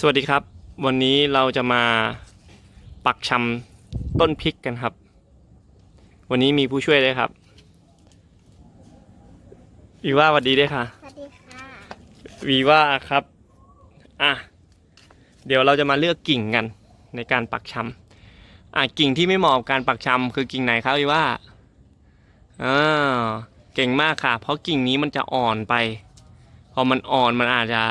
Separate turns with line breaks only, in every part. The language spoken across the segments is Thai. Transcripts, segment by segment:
สวัสดีครับ วันนี้เราจะมาปักชำต้นพริกกันครับ วันนี้มีผู้ช่วยด้วยครับวีว่าสวัสดีด้วยค่ะ
สวัสดีค่ะ
วีว่าครับอะเดี๋ยวเราจะมาเลือกกิ่งกันในการปักชำอะกิ่งที่ไม่เหมาะกับการปักชำคือกิ่งไหนครับวีว่าอ่าเก่งมากค่ะ เพราะกิ่งนี้มันจะอ่อนไป พอมันอ่อนมันอาจจะ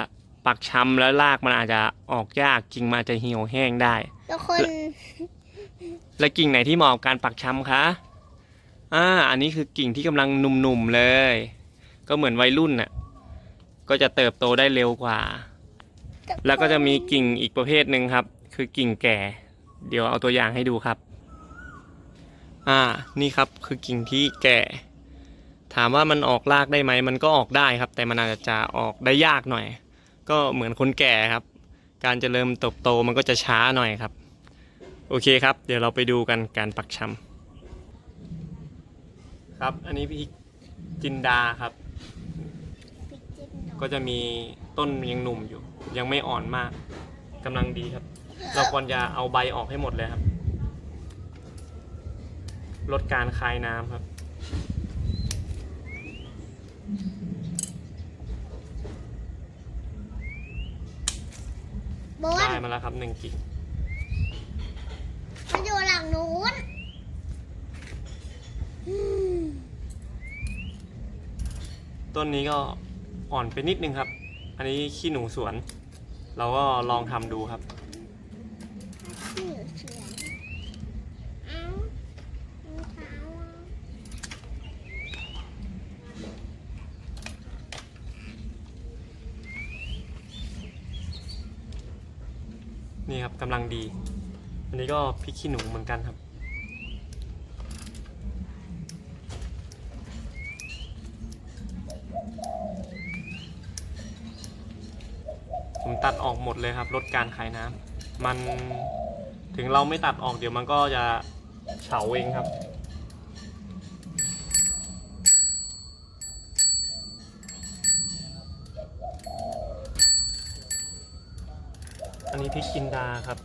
ปักช้ำแล้วรากมันอาจจะออกยากกิ่งมันอาจจะเหี่ยวแห้งได้
ทุกคน
และกิ่งไหนที่เหมาะกับการปักช้ำคะอ่าอันนี้คือกิ่งที่กำลังหนุ่มๆเลย ก็เหมือนวัยรุ่นน่ะก็จะเติบโตได้เร็วกว่า แล้วก็จะมีกิ่งอีกประเภทหนึ่งครับ คือกิ่งแก่ เดี๋ยวเอาตัวอย่างให้ดูครับ อ่านี่ครับคือกิ่งที่แก่ ถามว่ามันออกรากได้ไหมมันก็ออกได้ครับ แต่มันอาจจะออกได้ยากหน่อย ก็เหมือนคนแก่ครับ การเจริญเติบโตมันก็จะช้าหน่อยครับ โอเคครับ เดี๋ยวเราไปดูกันการปักชำครับ อันนี้พริกจินดาครับ
พริกจิ้มหนู
ก็จะมีต้นยังหนุ่มอยู่ ยังไม่อ่อนมากกำลังดีครับ เราควรจะเอาใบออกให้หมดเลยครับ ลดการคายน้ำครับ
บน
ได้มาแล้วครับหนึ่งกิ่ง
มันอยู่หลังนู้นอืม
ต้นนี้ก็อ่อนไปนิดนึงครับ อันนี้ขี้หนูสวน เราก็ลองทำดูครับ
นี่อยู่เฉยเอ้ารองเท้าอะ
นี่ครับกำลังดี อันนี้ก็พริกขี้หนูเหมือนกันครับ ผมตัดออกหมดเลยครับลดการขายน้ำมันถึงเราไม่ตัดออกเดี๋ยวมันก็จะเฉาเองครับ อันนี้พริกจินดาครับ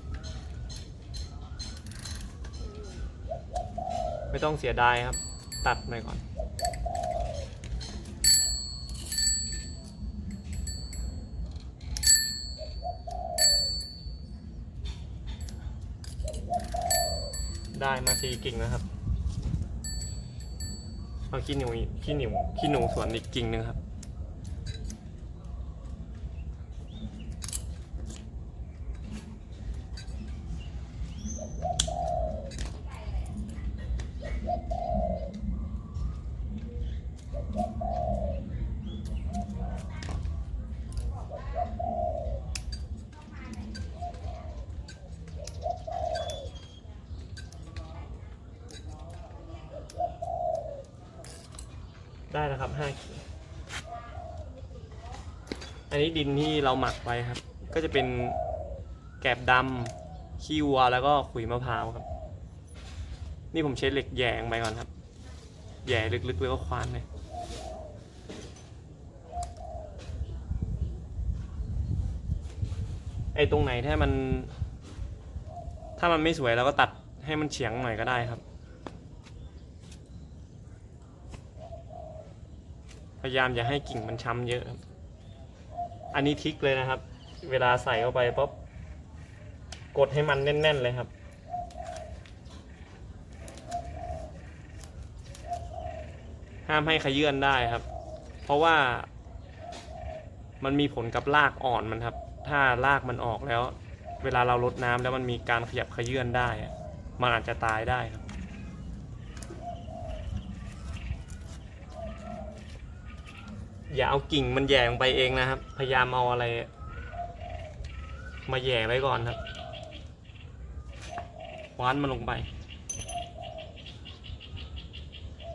ไม่ต้องเสียดายครับ ตัดหน่อยก่อน ได้มาสี่กิ่งนะครับ เอาขี้หนูขี้หนูขี้หนูสวนอีกกิ่งหนึ่งครับ ได้แล้วครับห้าขีดอันนี้ดินที่เราหมักไว้ครับ ก็จะเป็นแกบดำขี้วัวแล้วก็ขุยมะพร้าวครับ นี่ผมใช้เหล็กแยงไปก่อนครับแย่ลึกๆแล้วก็ควานเลยไอ้ตรงไหนถ้ามัน ถ้ามันไม่สวยเราก็ตัดให้มันเฉียงหน่อยก็ได้ครับ พยายามอย่าให้กิ่งมันช้ำเยอะครับ อันนี้ทิกเลยนะครับ เวลาใส่เข้าไปปุ๊บกดให้มันแน่น ๆ เลยครับ ห้ามให้ขยื่นได้ครับ เพราะว่า มันมีผลกับรากอ่อนมันครับ ถ้ารากมันออกแล้ว เวลาเราลดน้ำแล้วมันมีการขยับขยื่นได้ มันอาจจะตายได้ครับ อย่าเอากิ่งมันแย่ลงไปเองนะครับ พยายามเอาอะไร มาแย่ไว้ก่อนครับคว้านมันลงไป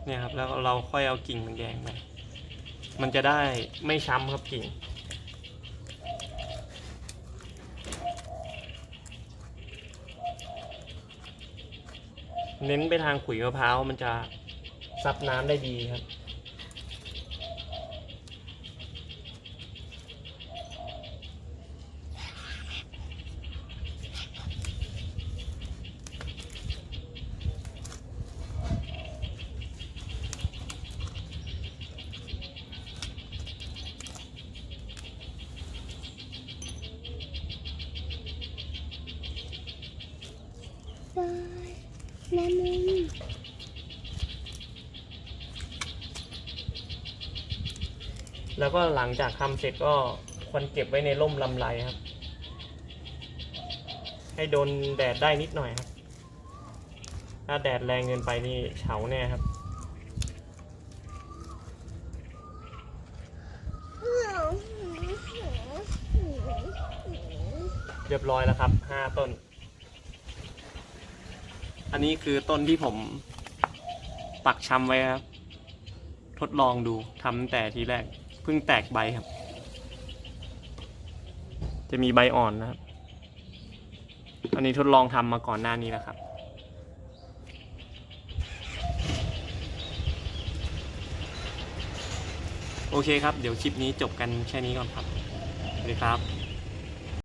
เนี่ยครับ แล้วเราค่อยเอากิ่งมันแย่งไป มันจะได้ไม่ช้ำครับกิ่ง เน้นไปทางขุยมะพร้าวมันจะซับน้ำได้ดีครับ
แม่มุม
แล้วก็หลังจากทำเสร็จก็ควรเก็บไว้ในร่มลำไรครับ ให้โดนแดดได้นิดหน่อยครับ ถ้าแดดแรงเกินไปนี่เฉาแน่ครับเรียบร้อยแล้วครับห้าต้น อันนี้คือต้นที่ผมปักชำไว้ครับ ทดลองดูทำแต่ทีแรกเพิ่งแตกใบครับ จะมีใบอ่อนนะครับ อันนี้ทดลองทำมาก่อนหน้านี้แล้วครับโอเคครับ เดี๋ยวคลิปนี้จบกันแค่นี้ก่อนครับ สวัสดีครับ